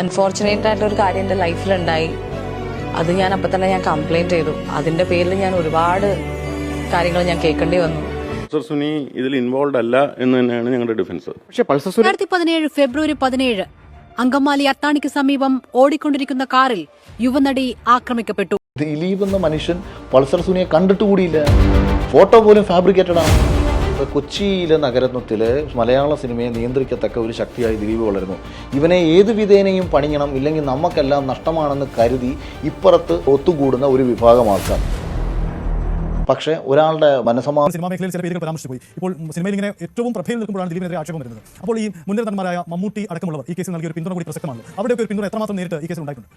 Unfortunate ആയിട്ടുള്ള ഒരു കാര്യം എന്റെ ലൈഫിലുണ്ടായി. അത് ഞാൻ അപ്പം തന്നെ ഞാൻ കംപ്ലൈന്റ് ചെയ്തു. അതിന്റെ പേരിൽ ഞാൻ ഒരുപാട് കാര്യങ്ങൾ ഞാൻ കേൾക്കേണ്ടി വന്നു. സർ സുനി ഇതിൽ ഇൻവോൾവ് അല്ല എന്ന് തന്നെയാണ് ഞങ്ങളുടെ ഡിഫൻസ് പക്ഷേ പൾസർ സുനി രണ്ടായിരത്തി പതിനേഴ് ഫെബ്രുവരി പതിനേഴ് അങ്കമാലി അത്താണിക്ക് സമീപം ഓടിക്കൊണ്ടിരിക്കുന്ന കാറിൽ യുവനടി ആക്രമിക്കപ്പെട്ടു. ദിലീപ് എന്ന മനുഷ്യൻ പൾസർ സുനിയെ കണ്ടിട്ട് കൂടിയില്ല. ഫോട്ടോ പോലും ഫാബ്രിക്കേറ്റഡ് ആണ്. ഇപ്പൊ കൊച്ചിയിലെ നഗരത്വത്തിൽ മലയാള സിനിമയെ നിയന്ത്രിക്കത്തക്ക ഒരു ശക്തിയായി ദിലീപ് വളരുന്നു. ഇവനെ ഏത് വിധേനയും പണിയണം ഇല്ലെങ്കിൽ നമുക്കെല്ലാം നഷ്ടമാണെന്ന് കരുതി ഇപ്പുറത്ത് ഒത്തുകൂടുന്ന ഒരു വിഭാഗം പക്ഷേ ഒരാളുടെ മനസ്സമാ സിനിമാ മേഖലയിൽ ചില പേരുകൾ പരാമർശിച്ചു പോയി ഇപ്പോൾ സിനിമയിൽ ഇങ്ങനെ ഏറ്റവും പ്രഭയിൽ നിൽക്കുമ്പോഴാണ് ദിലീപിനെതിരെ ആക്ഷേപം വരുന്നത്. അപ്പോൾ ഈ മുൻനിര നടന്മാരായ മമ്മൂട്ടി അടക്കമുള്ളവർ ഈ കേസിൽ നൽകിയ ഒരു പിന്തുണ കൂടി പ്രസക്തമാണ്. അവിടെയൊക്കെ ഒരു പിന്തുണ എത്രമാത്രം നേരിട്ട് ഈ കേസിൽ ഉണ്ടായിട്ടുണ്ട്?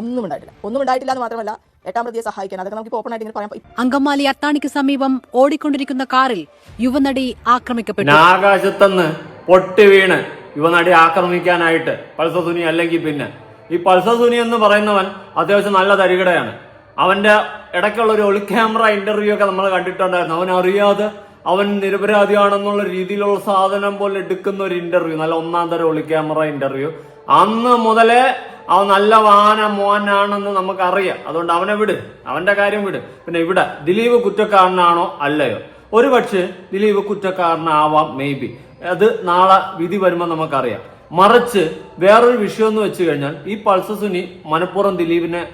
ഒന്നും ഉണ്ടായിട്ടില്ല. ഒന്നും ഉണ്ടായിട്ടില്ല എന്ന് മാത്രമല്ല എട്ടാം പ്രതിയെ സഹായിക്കാൻ. അതൊക്കെ നമുക്ക് ഓപ്പൺ ആയിട്ട് ഇങ്ങനെ പറയാം അങ്കമാലി അത്താണിക്ക് സമീപം ഓടിക്കൊണ്ടിരിക്കുന്ന കാറിൽ യുവനടി ആക്രമിക്കപ്പെട്ടു. ആകാശത്തുനിന്ന് പൊട്ടി വീണ് യുവനടി ആക്രമിക്കാനായിട്ട് പൾസർ സുനി അല്ലെങ്കിൽ പിന്നെ. ഈ പൾസർ സുനി എന്ന് പറയുന്നവൻ അത്യാവശ്യം നല്ല തരികിടയാണ്. അവന്റെ ഇടയ്ക്കുള്ള ഒരു ഒളി ക്യാമറ ഇന്റർവ്യൂ ഒക്കെ നമ്മൾ കണ്ടിട്ടുണ്ടായിരുന്നു. അവൻ അറിയാതെ അവൻ നിരപരാധിയാണെന്നുള്ള രീതിയിലുള്ള സാധനം പോലെ എടുക്കുന്ന ഒരു ഇന്റർവ്യൂ നല്ല ഒന്നാം തരം ഒളി ക്യാമറ ഇന്റർവ്യൂ അന്ന് മുതലേ അവൻ നല്ല വാന മോനാണെന്ന് നമുക്കറിയാം. അതുകൊണ്ട് അവനെ വിട്. അവന്റെ കാര്യം വിട്. പിന്നെ ഇവിടെ ദിലീപ് കുറ്റക്കാരനാണോ അല്ലയോ? ഒരു പക്ഷേ ദിലീപ് കുറ്റക്കാരനാവാം മേ ബി അത് നാളെ വിധി വരുമ്പോൾ നമുക്കറിയാം. മറിച്ച് വേറൊരു വിഷയം എന്ന് വെച്ച് കഴിഞ്ഞാൽ ഈ പൾസ സുനി മനഃപൂർവം ദിലീപിനെ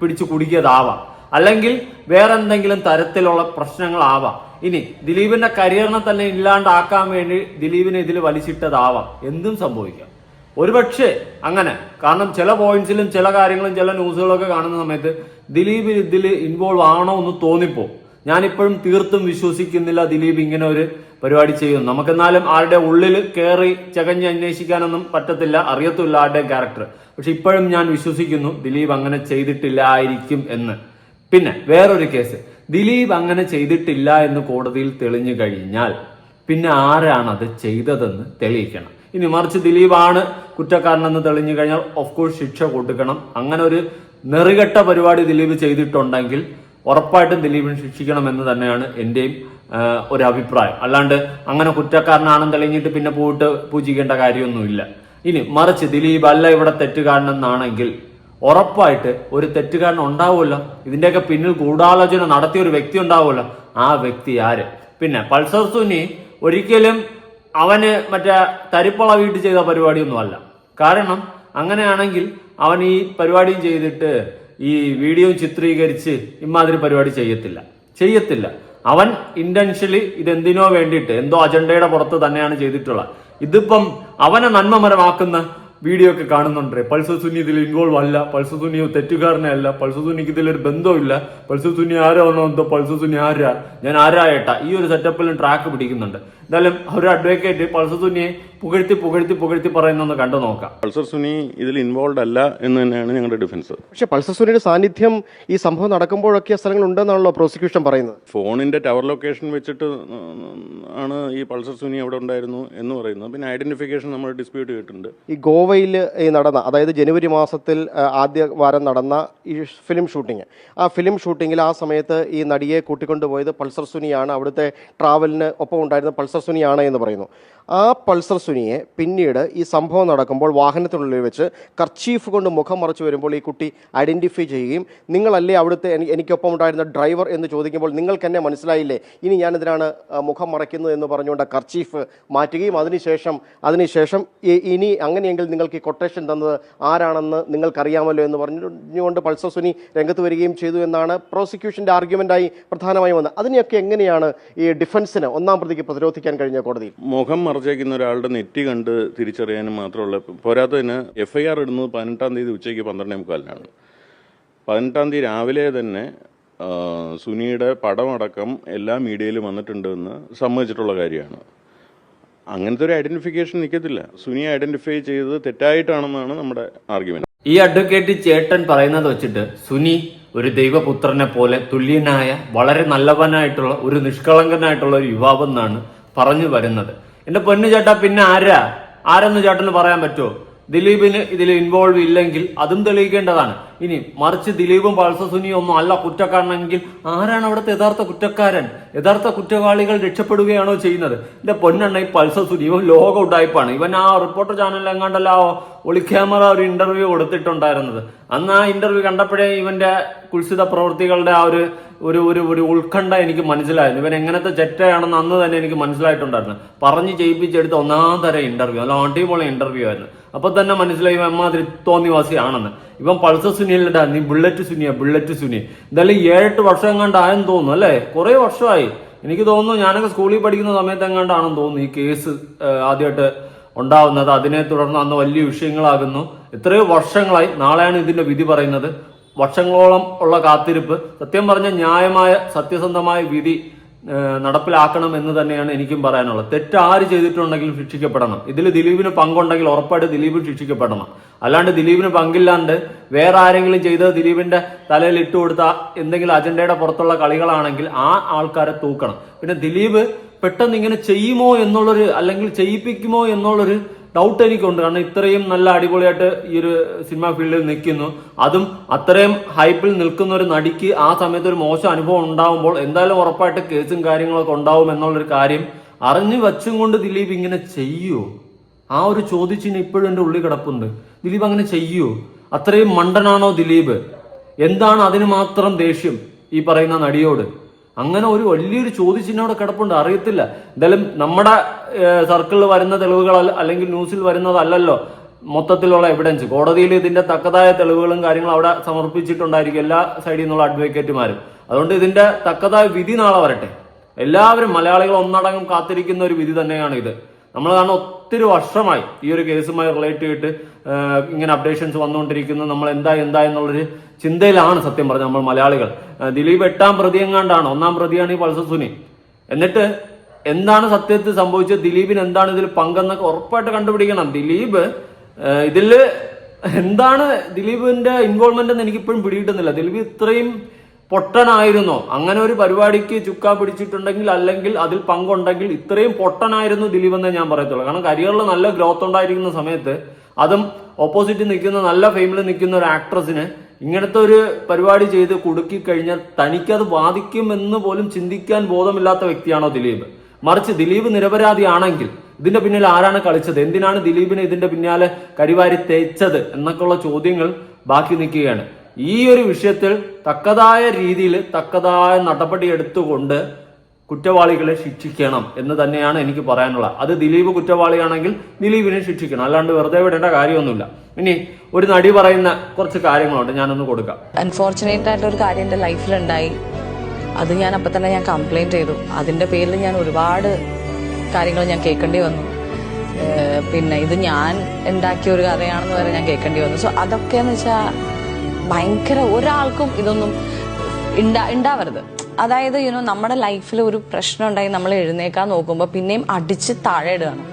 പിടിച്ചു കുടുക്കിയതാവാം. അല്ലെങ്കിൽ വേറെ എന്തെങ്കിലും തരത്തിലുള്ള പ്രശ്നങ്ങളാവാം. ഇനി ദിലീപിന്റെ കരിയറിനെ തന്നെ ഇല്ലാണ്ടാക്കാൻ വേണ്ടി ദിലീപിനെ ഇതിൽ വലിച്ചിട്ടതാവാം. എന്തും സംഭവിക്കാം. ഒരുപക്ഷെ അങ്ങനെ. കാരണം ചില പോയിന്റ്സിലും ചില കാര്യങ്ങളും ചില ന്യൂസുകളൊക്കെ കാണുന്ന സമയത്ത് ദിലീപ് ഇതിൽ ഇൻവോൾവ് ആണോ എന്ന് തോന്നിപ്പോ. ഞാനിപ്പോഴും തീർത്തും വിശ്വസിക്കുന്നില്ല ദിലീപ് ഇങ്ങനെ ഒരു പരിപാടി ചെയ്യുന്നു നമുക്കെന്നാലും ആരുടെ ഉള്ളിൽ കയറി ചകഞ്ഞ് അന്വേഷിക്കാനൊന്നും പറ്റത്തില്ല. അറിയത്തില്ല ആരുടെ ക്യാരക്ടർ പക്ഷെ ഇപ്പോഴും ഞാൻ വിശ്വസിക്കുന്നു ദിലീപ് അങ്ങനെ ചെയ്തിട്ടില്ലായിരിക്കും എന്ന്. പിന്നെ വേറൊരു കേസ് ദിലീപ് അങ്ങനെ ചെയ്തിട്ടില്ല എന്ന് കോടതിയിൽ തെളിഞ്ഞു കഴിഞ്ഞാൽ പിന്നെ ആരാണ് അത് ചെയ്തതെന്ന് തെളിയിക്കണം. ഇനി മറിച്ച് ദിലീപാണ് കുറ്റക്കാരനെന്ന് തെളിഞ്ഞു കഴിഞ്ഞാൽ ഓഫ് കോഴ്സ് ശിക്ഷ കൊടുക്കണം. അങ്ങനെ ഒരു നെറികെട്ട പരിപാടി ദിലീപ് ചെയ്തിട്ടുണ്ടെങ്കിൽ ഉറപ്പായിട്ടും ദിലീപിന് ശിക്ഷിക്കണം എന്ന് തന്നെയാണ് എന്റെയും ഒരു അഭിപ്രായം. അല്ലാണ്ട് അങ്ങനെ കുറ്റക്കാരനാണെന്ന് തെളിഞ്ഞിട്ട് പിന്നെ പോയിട്ട് പൂജിക്കേണ്ട കാര്യമൊന്നുമില്ല. ഇനി മറിച്ച് ദിലീപ് അല്ല ഇവിടെ തെറ്റുകാരനെന്നാണെങ്കിൽ ഉറപ്പായിട്ട് ഒരു തെറ്റുകാരൻ ഉണ്ടാവുമല്ലോ. ഇതിന്റെയൊക്കെ പിന്നിൽ ഗൂഢാലോചന നടത്തിയ ഒരു വ്യക്തി ഉണ്ടാവുമല്ലോ. ആ വ്യക്തി ആര്? പിന്നെ പൾസർ സുനി ഒരിക്കലും അവന് മറ്റേ തരിപ്പള വീട്ടിൽ ചെയ്ത പരിപാടിയൊന്നും അല്ല കാരണം അങ്ങനെയാണെങ്കിൽ അവൻ ഈ പരിപാടിയും ചെയ്തിട്ട് ഈ വീഡിയോ ചിത്രീകരിച്ച് ഇമാതിരി പരിപാടി ചെയ്യത്തില്ല. ചെയ്യത്തില്ല. അവൻ ഇന്റൻഷ്യലി ഇതെന്തിനോ വേണ്ടിയിട്ട് എന്തോ അജണ്ടയുടെ പുറത്ത് തന്നെയാണ് ചെയ്തിട്ടുള്ളത്. ഇതിപ്പം അവനെ നന്മമരമാക്കുന്ന വീഡിയോ ഒക്കെ കാണുന്നുണ്ട്. പൾസർ സുനി ഇതിൽ ഇൻവോൾവ് അല്ല. പൾസർ സുനി പൾസസുനിക്ക് അല്ല. പൾസർ സുനിക്ക് ഇതിലൊരു ബന്ധമില്ല പൾസർ സുനി ആരോ വന്നോ എന്തോ പൾസർ സുനി ആരാ? ഞാൻ ആരായേട്ടാ? ഈ ഒരു സെറ്റപ്പിലും ട്രാക്ക് പിടിക്കുന്നുണ്ട്. എന്തായാലും ഒരു അഡ്വക്കേറ്റ് പൾസർ സുനിയെ പുകഴ്ത്തി പുകഴ്ത്തി പുകഴ്ത്തി പറയുന്നൊന്ന് കണ്ടു നോക്കാം. പൾസർ സുനി ഇതിൽ ഇൻവോൾവ് അല്ല എന്ന് തന്നെയാണ് ഞങ്ങളുടെ ഡിഫൻസ് പക്ഷേ പൾസർ സുനിയുടെ സാന്നിധ്യം ഈ സംഭവം നടക്കുമ്പോഴൊക്കെ സ്ഥലങ്ങൾ ഉണ്ടെന്നാണല്ലോ പ്രോസിക്യൂഷൻ പറയുന്നത്. ഫോണിന്റെ ടവർ ലൊക്കേഷൻ വെച്ചിട്ട് ആണ് ഈ പൾസർ സുനി അവിടെ ഉണ്ടായിരുന്നു എന്ന് പറയുന്നത്. പിന്നെ ഐഡന്റിഫിക്കേഷൻ നമ്മൾ ഡിസ്പ്യൂട്ട് ചെയ്തിട്ടുണ്ട്. ഈ ഗോവയിൽ നടന്ന അതായത് ജനുവരി മാസത്തിൽ ആദ്യ വാരം നടന്ന ഈ ഫിലിം ഷൂട്ടിങ്. ആ ഫിലിം ഷൂട്ടിങ്ങിൽ ആ സമയത്ത് ഈ നടിയെ കൂട്ടിക്കൊണ്ടുപോയത് പൾസർ സുനിയാണ്. അവിടുത്തെ ട്രാവലിന് ഒപ്പം ഉണ്ടായിരുന്ന പൾസർ സുനിയാണ് എന്ന് പറയുന്നു. ആ പൾസർ സുനിയെ പിന്നീട് ഈ സംഭവം നടക്കുമ്പോൾ വാഹനത്തിനുള്ളിൽ വെച്ച് കർച്ചീഫ് കൊണ്ട് മുഖം മറച്ചു വരുമ്പോൾ ഈ കുട്ടി ഐഡന്റിഫൈ ചെയ്യുകയും നിങ്ങളല്ലേ അവിടുത്തെ എനിക്കൊപ്പം ഉണ്ടായിരുന്ന ഡ്രൈവർ? എന്ന് ചോദിക്കുമ്പോൾ നിങ്ങൾക്ക് എന്നെ മനസ്സിലായില്ലേ? ഇനി ഞാനിതിനാണ് മുഖം മറയ്ക്കുന്നത് എന്ന് പറഞ്ഞുകൊണ്ട് കർച്ചീഫ് മാറ്റുകയും അതിനുശേഷം അതിനുശേഷം ഇനി അങ്ങനെയെങ്കിൽ നിങ്ങൾക്ക് ഈ കൊട്ടേഷൻ തന്നത് ആരാണെന്ന് നിങ്ങൾക്കറിയാമല്ലോ എന്ന് പറഞ്ഞുകൊണ്ട് പൾസർ സുനി രംഗത്ത് വരികയും ചെയ്തു എന്നാണ് പ്രോസിക്യൂഷന്റെ ആർഗ്യുമെന്റായി പ്രധാനമായും വന്നത്. അതിനെയൊക്കെ എങ്ങനെയാണ് ഈ ഡിഫൻസിന് ഒന്നാം പ്രതിക്ക് പ്രതിരോധിക്കാൻ കഴിഞ്ഞ കോടതി മുഖം മറച്ചേക്കുന്ന ഒരാളുടെ നെറ്റി കണ്ട് തിരിച്ചറിയാനും മാത്രമുള്ള പോരാത്തതിന് എഫ് ഐ ആർ ഇടുന്നത് പതിനെട്ടാം തീയതി ഉച്ചയ്ക്ക് പന്ത്രണ്ടേ മുക്കാലിനാണ്. പതിനെട്ടാം തീയതി രാവിലെ തന്നെ സുനിയുടെ പടമടക്കം എല്ലാ മീഡിയയിലും വന്നിട്ടുണ്ടെന്ന് സമ്മതിച്ചിട്ടുള്ള കാര്യമാണ്. അങ്ങനത്തെ ഒരു ഐഡന്റിഫിക്കേഷൻ നിൽക്കത്തില്ല സുനിയെ ഐഡന്റിഫൈ ചെയ്തത് തെറ്റായിട്ടാണെന്നാണ് നമ്മുടെ ആർഗ്യുമെന്റ്. ഈ അഡ്വക്കേറ്റ് ചേട്ടൻ പറയുന്നത് വെച്ചിട്ട് സുനി ഒരു ദൈവപുത്രനെ പോലെ തുല്യനായ വളരെ നല്ലവനായിട്ടുള്ള ഒരു നിഷ്കളങ്കനായിട്ടുള്ള ഒരു യുവാവെന്നാണ് പറഞ്ഞു വരുന്നത്. എന്റെ പൊന്നു ചേട്ടാ പിന്നെ ആരാ? ആരെന്ന് ചേട്ടന് പറയാൻ പറ്റുമോ ദിലീപിന് ഇതിൽ ഇൻവോൾവ് ഇല്ലെങ്കിൽ അതും തെളിയിക്കേണ്ടതാണ്. ഇനി മറിച്ച് ദിലീപും പൾസസുനിയും ഒന്നും അല്ല കുറ്റക്കാരനെങ്കിൽ ആരാണ് അവിടുത്തെ യഥാർത്ഥ കുറ്റക്കാരൻ? യഥാർത്ഥ കുറ്റവാളികൾ രക്ഷപ്പെടുകയാണോ ചെയ്യുന്നത്? എന്റെ പൊന്നെണ്ണ ഈ പൾസസുനി ഇവൻ ലോക ഇവൻ ആ റിപ്പോർട്ടർ ചാനലിൽ ഒളി ഒളിക്യാമറ ഒരു ഇന്റർവ്യൂ കൊടുത്തിട്ടുണ്ടായിരുന്നത്. അന്ന് ആ ഇന്റർവ്യൂ കണ്ടപ്പോഴേ ഇവന്റെ കുൽസിത പ്രവൃത്തികളുടെ ആ ഒരു ഒരു ഒരു ഒരു ഉത്കണ്ഠ എനിക്ക് മനസ്സിലായിരുന്നു. ഇവൻ എങ്ങനത്തെ ചെറ്റയാണെന്ന് അന്ന് തന്നെ എനിക്ക് മനസ്സിലായിട്ടുണ്ടായിരുന്നു. പറഞ്ഞ് ചെയ്യിപ്പിച്ചെടുത്ത ഒന്നാം തരം ഇന്റർവ്യൂ അല്ല അടിപൊളി ഇന്റർവ്യൂ ആയിരുന്നു. അപ്പൊ തന്നെ മനസ്സിലായി അമ്മാതിരി തോന്നിവാസി തോന്നിവാസിയാണെന്ന്. ഇവൻ പൾസർ സുനിയല്ലടാ നീ ബുള്ളറ്റ് സുനിയ ബുള്ളറ്റ് സുനി എന്തായാലും ഏഴെട്ട് വർഷം എങ്ങാണ്ടായെന്ന് തോന്നുന്നു അല്ലേ? കുറെ വർഷമായി. എനിക്ക് തോന്നുന്നു ഞാനൊക്കെ സ്കൂളിൽ പഠിക്കുന്ന സമയത്ത് എങ്ങാണ്ടാണെന്ന് തോന്നുന്നു ഈ കേസ് ആദ്യമായിട്ട് ഉണ്ടാവുന്നത്. അതിനെ തുടർന്ന് അന്ന് വലിയ വിഷയങ്ങളാകുന്നു. എത്രയോ വർഷങ്ങളായി നാളെയാണ് ഇതിന്റെ വിധി പറയുന്നത്. വർഷങ്ങളോളം ഉള്ള കാത്തിരിപ്പ്. സത്യം പറഞ്ഞ ന്യായമായ സത്യസന്ധമായ വിധി നടപ്പിലാക്കണം എന്ന് തന്നെയാണ് എനിക്കും പറയാനുള്ളത്. തെറ്റ് ആര് ചെയ്തിട്ടുണ്ടെങ്കിലും ശിക്ഷിക്കപ്പെടണം. ഇതിൽ ദിലീപിന് പങ്കുണ്ടെങ്കിൽ ഉറപ്പായിട്ട് ദിലീപ് ശിക്ഷിക്കപ്പെടണം. അല്ലാണ്ട് ദിലീപിന് പങ്കില്ലാണ്ട് വേറെ ആരെങ്കിലും ചെയ്തത് ദിലീപിന്റെ തലയിൽ ഇട്ട് കൊടുത്ത എന്തെങ്കിലും അജണ്ടയുടെ പുറത്തുള്ള കളികളാണെങ്കിൽ ആ ആൾക്കാരെ തൂക്കണം. പിന്നെ ദിലീപ് പെട്ടെന്ന് ഇങ്ങനെ ചെയ്യുമോ എന്നുള്ളൊരു അല്ലെങ്കിൽ ചെയ്യിപ്പിക്കുമോ എന്നുള്ളൊരു ഡൗട്ട് എനിക്കുണ്ട്. കാരണം ഇത്രയും നല്ല അടിപൊളിയായിട്ട് ഈ ഒരു സിനിമ ഫീൽഡിൽ നിൽക്കുന്നു. അതും അത്രയും ഹൈപ്പിൽ നിൽക്കുന്ന ഒരു നടിക്ക് ആ സമയത്ത് ഒരു മോശം അനുഭവം ഉണ്ടാവുമ്പോൾ എന്തായാലും ഉറപ്പായിട്ട് കേസും കാര്യങ്ങളൊക്കെ ഉണ്ടാവും എന്നുള്ളൊരു കാര്യം അറിഞ്ഞു വച്ചും കൊണ്ട് ദിലീപ് ഇങ്ങനെ ചെയ്യുമോ ആ ഒരു ചോദിച്ചിന് ഇപ്പോഴും എന്റെ ഉള്ളി കിടപ്പുണ്ട്. ദിലീപ് അങ്ങനെ ചെയ്യുമോ അത്രയും മണ്ടനാണോ ദിലീപ്? എന്താണ് അതിന് മാത്രം ദേഷ്യം ഈ പറയുന്ന നടിയോട്? അങ്ങനെ ഒരു വലിയൊരു ചോദ്യചിഹ്നം അവിടെ കിടപ്പുണ്ട്. അറിയത്തില്ല. എന്തായാലും നമ്മുടെ സർക്കിളിൽ വരുന്ന തെളിവുകൾ അല്ല- അല്ലെങ്കിൽ ന്യൂസിൽ വരുന്നതല്ലല്ലോ മൊത്തത്തിലുള്ള എവിഡൻസ് കോടതിയിൽ ഇതിന്റെ തക്കതായ തെളിവുകളും കാര്യങ്ങളും അവിടെ സമർപ്പിച്ചിട്ടുണ്ടായിരിക്കും എല്ലാ സൈഡിൽ നിന്നുള്ള അഡ്വക്കേറ്റുമാരും അതുകൊണ്ട് ഇതിന്റെ തക്കതായ വിധി നാളെ വരട്ടെ. എല്ലാവരും മലയാളികൾ ഒന്നടങ്കം കാത്തിരിക്കുന്ന ഒരു വിധി തന്നെയാണ് ഇത്. നമ്മൾ കാരണം ഒത്തിരി വർഷമായി ഈ ഒരു കേസുമായി റിലേറ്റ് ചെയ്തിട്ട് ഇങ്ങനെ അപ്ഡേഷൻസ് വന്നുകൊണ്ടിരിക്കുന്നു. നമ്മൾ എന്താ എന്താ എന്നുള്ളൊരു ചിന്തയിലാണ് സത്യം പറഞ്ഞ നമ്മൾ മലയാളികൾ. ദിലീപ് എട്ടാം പ്രതി എങ്ങാണ്ടാണ് ഒന്നാം പ്രതിയാണ് ഈ പൾസർ സുനി. എന്നിട്ട് എന്താണ് സത്യത്തിൽ സംഭവിച്ചത്? ദിലീപിന് എന്താണ് ഇതിൽ പങ്കെന്നൊക്കെ ഉറപ്പായിട്ട് കണ്ടുപിടിക്കണം. ദിലീപ് ഇതിൽ എന്താണ് ദിലീപിന്റെ ഇൻവോൾവ്മെന്റ് എന്ന് എനിക്ക് ഇപ്പോഴും പിടികിട്ടുന്നില്ല. ദിലീപ് ഇത്രയും പൊട്ടനായിരുന്നോ? അങ്ങനെ ഒരു പരിപാടിക്ക് ചുക്ക പിടിച്ചിട്ടുണ്ടെങ്കിൽ അല്ലെങ്കിൽ അതിൽ പങ്കുണ്ടെങ്കിൽ ഇത്രയും പൊട്ടനായിരുന്നു ദിലീപ് എന്നേ ഞാൻ പറയത്തുള്ളൂ. കാരണം കരിയറിൽ നല്ല ഗ്രോത്ത് ഉണ്ടായിരിക്കുന്ന സമയത്ത് അതും ഓപ്പോസിറ്റ് നിൽക്കുന്ന നല്ല ഫെയിമിൽ നിൽക്കുന്ന ഒരു ആക്ട്രസിന് ഇങ്ങനത്തെ ഒരു പരിപാടി ചെയ്ത് കുടുക്കി കഴിഞ്ഞാൽ തനിക്കത് ബാധിക്കുമെന്ന് പോലും ചിന്തിക്കാൻ ബോധമില്ലാത്ത വ്യക്തിയാണോ ദിലീപ്? മറിച്ച് ദിലീപ് നിരപരാധിയാണെങ്കിൽ ഇതിന്റെ പിന്നിൽ ആരാണ് കളിച്ചത്? എന്തിനാണ് ദിലീപിനെ ഇതിന്റെ പിന്നാലെ കരിവാരി തേച്ചത്? എന്നൊക്കെയുള്ള ചോദ്യങ്ങൾ ബാക്കി നിൽക്കുകയാണ്. ഈ ഒരു വിഷയത്തിൽ തക്കതായ രീതിയിൽ തക്കതായ നടപടി എടുത്തുകൊണ്ട് കുറ്റവാളികളെ ശിക്ഷിക്കണം എന്ന് തന്നെയാണ് എനിക്ക് പറയാനുള്ളത്. അത് ദിലീപ് കുറ്റവാളിയാണെങ്കിൽ ദിലീപിനെ ശിക്ഷിക്കണം. അല്ലാണ്ട് വെറുതെ വിടേണ്ട കാര്യമൊന്നുമില്ല. ഇനി ഒരു നടി പറയുന്ന കുറച്ച് കാര്യങ്ങളുണ്ട്. ഞാനൊന്ന് കൊടുക്കാം. അൺഫോർച്ചുനേറ്റ് ആയിട്ട് ഒരു കാര്യം എന്റെ ലൈഫിലുണ്ടായി. അത് ഞാൻ അപ്പൊ തന്നെ ഞാൻ കംപ്ലൈന്റ് ചെയ്തു. അതിന്റെ പേരിൽ ഞാൻ ഒരുപാട് കാര്യങ്ങൾ ഞാൻ കേൾക്കേണ്ടി വന്നു. പിന്നെ ഇത് ഞാൻ ഉണ്ടാക്കിയ ഒരു കഥയാണെന്ന് വരെ ഞാൻ കേൾക്കേണ്ടി വന്നു. സോ അതൊക്കെ എന്ന് വെച്ചാൽ ഭയങ്കര ഒരാൾക്കും ഇതൊന്നും ഉണ്ടാ ഉണ്ടാവരുത് അതായത് യുനോ നമ്മുടെ ലൈഫിൽ ഒരു പ്രശ്നം ഉണ്ടായി നമ്മൾ എഴുന്നേക്കാൻ നോക്കുമ്പോൾ പിന്നെയും അടിച്ച് താഴെ ഇടുകയാണ്.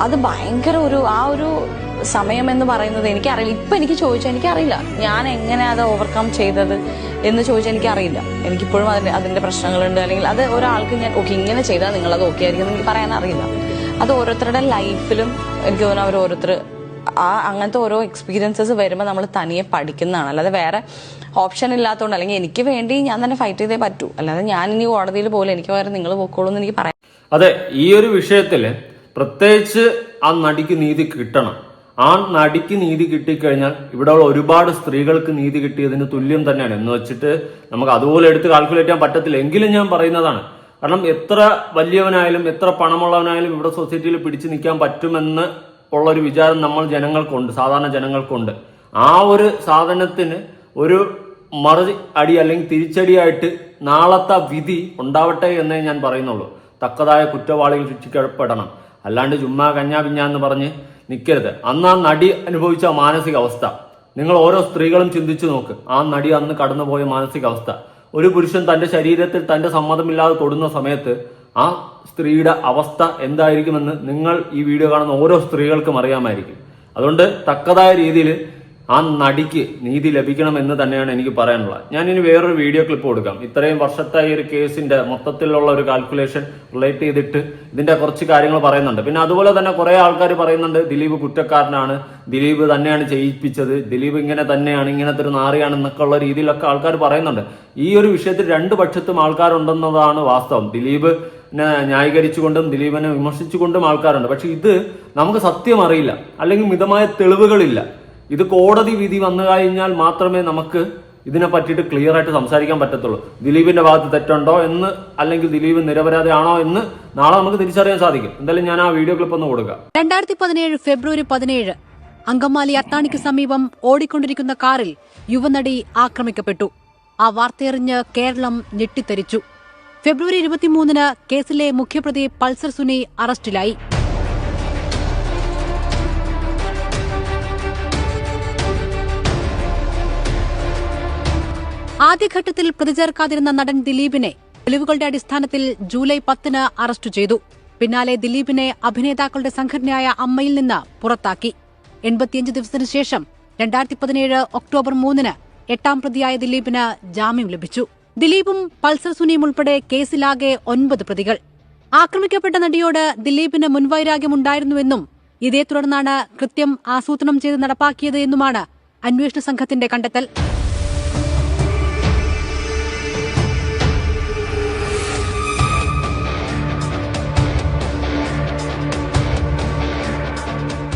അത് ഭയങ്കര ഒരു ആ ഒരു സമയം എന്ന് പറയുന്നത് എനിക്കറിയില്ല. ഇപ്പം എനിക്ക് ചോദിച്ചാൽ എനിക്കറിയില്ല. ഞാൻ എങ്ങനെ അത് ഓവർകം ചെയ്തത് എന്ന് ചോദിച്ചാൽ എനിക്കറിയില്ല. എനിക്കിപ്പോഴും അതിന്റെ അതിന്റെ പ്രശ്നങ്ങളുണ്ട്. അല്ലെങ്കിൽ അത് ഒരാൾക്ക് ഞാൻ ഓക്കെ ഇങ്ങനെ ചെയ്താൽ നിങ്ങളത് ഓക്കെ ആയിരിക്കും എനിക്ക് പറയാൻ അറിയില്ല അത് ഓരോരുത്തരുടെ ലൈഫിലും എനിക്ക് തോന്നുന്നു അവർ ഓരോരുത്തർ ആ അങ്ങനത്തെ ഓരോ എക്സ്പീരിയൻസസ് വരുമ്പോൾ നമ്മൾ തനിയെ പഠിക്കുന്നതാണ്. അല്ലാതെ വേറെ ഓപ്ഷൻ ഇല്ലാത്തതുകൊണ്ട് അല്ലെങ്കിൽ എനിക്ക് വേണ്ടി ഞാൻ തന്നെ ഫൈറ്റ് ചെയ്തേ പറ്റൂ. അല്ലാതെ ഞാൻ ഇനി കോടതിയിൽ പോലെ എനിക്ക് വേറെ നിങ്ങൾ പോക്കോളൂ എന്ന് എനിക്ക് പറയാം അതെ ഈ ഒരു വിഷയത്തിൽ പ്രത്യേകിച്ച് ആ നടിക്ക് നീതി കിട്ടണം. ആ നടിക്ക് നീതി കിട്ടിക്കഴിഞ്ഞാൽ ഇവിടെയുള്ള ഒരുപാട് സ്ത്രീകൾക്ക് നീതി കിട്ടിയതിന് തുല്യം തന്നെയാണ്. എന്ന് വെച്ചിട്ട് നമുക്ക് അതുപോലെ എടുത്ത് കാൽക്കുലേറ്റ് ചെയ്യാൻ പറ്റത്തില്ല. എങ്കിലും ഞാൻ പറയുന്നതാണ് കാരണം എത്ര വലിയവനായാലും എത്ര പണമുള്ളവനായാലും ഇവിടെ സൊസൈറ്റിയിൽ പിടിച്ചു നിൽക്കാൻ പറ്റുമെന്ന് ഉള്ള ഒരു വിചാരം നമ്മൾ ജനങ്ങൾക്കുണ്ട് സാധാരണ ജനങ്ങൾക്കുണ്ട്. ആ ഒരു സാധനത്തിന് ഒരു മറു അടി അല്ലെങ്കിൽ തിരിച്ചടിയായിട്ട് നാളത്തെ വിധി ഉണ്ടാവട്ടെ എന്നേ ഞാൻ പറയുന്നുള്ളൂ. തക്കതായ കുറ്റവാളികൾ ശിക്ഷിക്കപ്പെടണം. അല്ലാണ്ട് ചുമ്മാ കഞ്ഞാ പിഞ്ഞാന്ന് പറഞ്ഞ് നിൽക്കരുത് അന്ന് ആ നടി അനുഭവിച്ച മാനസികാവസ്ഥ. നിങ്ങൾ ഓരോ സ്ത്രീകളും ചിന്തിച്ചു നോക്ക്. ആ നടി അന്ന് കടന്നുപോയ മാനസികാവസ്ഥ. ഒരു പുരുഷൻ തന്റെ ശരീരത്തിൽ തന്റെ സമ്മതമില്ലാതെ തൊടുന്ന സമയത്ത് ആ സ്ത്രീയുടെ അവസ്ഥ എന്തായിരിക്കുമെന്ന് നിങ്ങൾ ഈ വീഡിയോ കാണുന്ന ഓരോ സ്ത്രീകൾക്കും അറിയാമായിരിക്കും. അതുകൊണ്ട് തക്കതായ രീതിയിൽ ആ നടിക്ക് നീതി ലഭിക്കണം എന്ന് തന്നെയാണ് എനിക്ക് പറയാനുള്ളത്. ഞാൻ ഇനി വേറൊരു വീഡിയോ ക്ലിപ്പ് കൊടുക്കാം. ഇത്രയും വർഷത്തെ ഈ ഒരു കേസിന്റെ മൊത്തത്തിലുള്ള ഒരു കാൽക്കുലേഷൻ റിലേറ്റ് ചെയ്തിട്ട് ഇതിന്റെ കുറച്ച് കാര്യങ്ങൾ പറയുന്നുണ്ട്. പിന്നെ അതുപോലെ തന്നെ കുറെ ആൾക്കാർ പറയുന്നുണ്ട് ദിലീപ് കുറ്റക്കാരനാണ് ദിലീപ് തന്നെയാണ് ചെയ്യിപ്പിച്ചത് ദിലീപ് ഇങ്ങനെ തന്നെയാണ് ഇങ്ങനത്തെ ഒരു നാറിയാണ് എന്നൊക്കെ ഉള്ള രീതിയിലൊക്കെ ആൾക്കാർ പറയുന്നുണ്ട്. ഈ ഒരു വിഷയത്തിൽ രണ്ട് പക്ഷത്തും ആൾക്കാരുണ്ടെന്നതാണ് വാസ്തവം. ദിലീപ് ന്യായീകരിച്ചുകൊണ്ടും ദിലീപിനെ വിമർശിച്ചുകൊണ്ടും ആൾക്കാരുണ്ട്. പക്ഷെ ഇത് നമുക്ക് സത്യം അറിയില്ല. അല്ലെങ്കിൽ മിതമായ തെളിവുകളില്ല. ഇത് കോടതി വിധി വന്നു കഴിഞ്ഞാൽ മാത്രമേ നമുക്ക് ഇതിനെ പറ്റിയിട്ട് ക്ലിയർ ആയിട്ട് സംസാരിക്കാൻ പറ്റത്തുള്ളൂ. ദിലീപിന്റെ ഭാഗത്ത് തെറ്റുണ്ടോ എന്ന് അല്ലെങ്കിൽ ദിലീപ് നിരപരാധിയാണോ എന്ന് നാളെ നമുക്ക് തിരിച്ചറിയാൻ സാധിക്കും. എന്തായാലും ഞാൻ ആ വീഡിയോ ക്ലിപ്പ് ഒന്ന് കൊടുക്കാം. രണ്ടായിരത്തി പതിനേഴ് ഫെബ്രുവരി പതിനേഴ് അങ്കമാലി അത്താണിക്ക് സമീപം ഓടിക്കൊണ്ടിരിക്കുന്ന കാറിൽ യുവനടി ആക്രമിക്കപ്പെട്ടു. ആ വാർത്തയറിഞ്ഞ് കേരളം ഞെട്ടിത്തെറിച്ചു. ഫെബ്രുവരി ഇരുപത്തിമൂന്നിന് കേസിലെ മുഖ്യപ്രതി പൾസർ സുനി അറസ്റ്റിലായി. ആദ്യഘട്ടത്തിൽ പ്രതിചേർക്കാതിരുന്ന നടൻ ദിലീപിനെ തെളിവുകളുടെ അടിസ്ഥാനത്തിൽ ജൂലൈ പത്തിന് അറസ്റ്റ് ചെയ്തു. പിന്നാലെ ദിലീപിനെ അഭിനേതാക്കളുടെ സംഘടനയായ അമ്മയിൽ നിന്ന് പുറത്താക്കി. എൺപത്തിയഞ്ച് ദിവസത്തിനു ശേഷം രണ്ടായിരത്തി പതിനേഴ് ഒക്ടോബർ മൂന്നിന് എട്ടാം പ്രതിയായ ദിലീപിന് ജാമ്യം ലഭിച്ചു. ദിലീപും പൾസർ സുനിയും ഉൾപ്പെടെ കേസിലാകെ ഒൻപത് പ്രതികൾ. ആക്രമിക്കപ്പെട്ട നടിയോട് ദിലീപിന് മുൻവൈരാഗ്യമുണ്ടായിരുന്നുവെന്നും ഇതേ തുടർന്നാണ് കൃത്യം ആസൂത്രണം ചെയ്ത് നടപ്പാക്കിയത് എന്നുമാണ് അന്വേഷണ സംഘത്തിന്റെ കണ്ടെത്തൽ.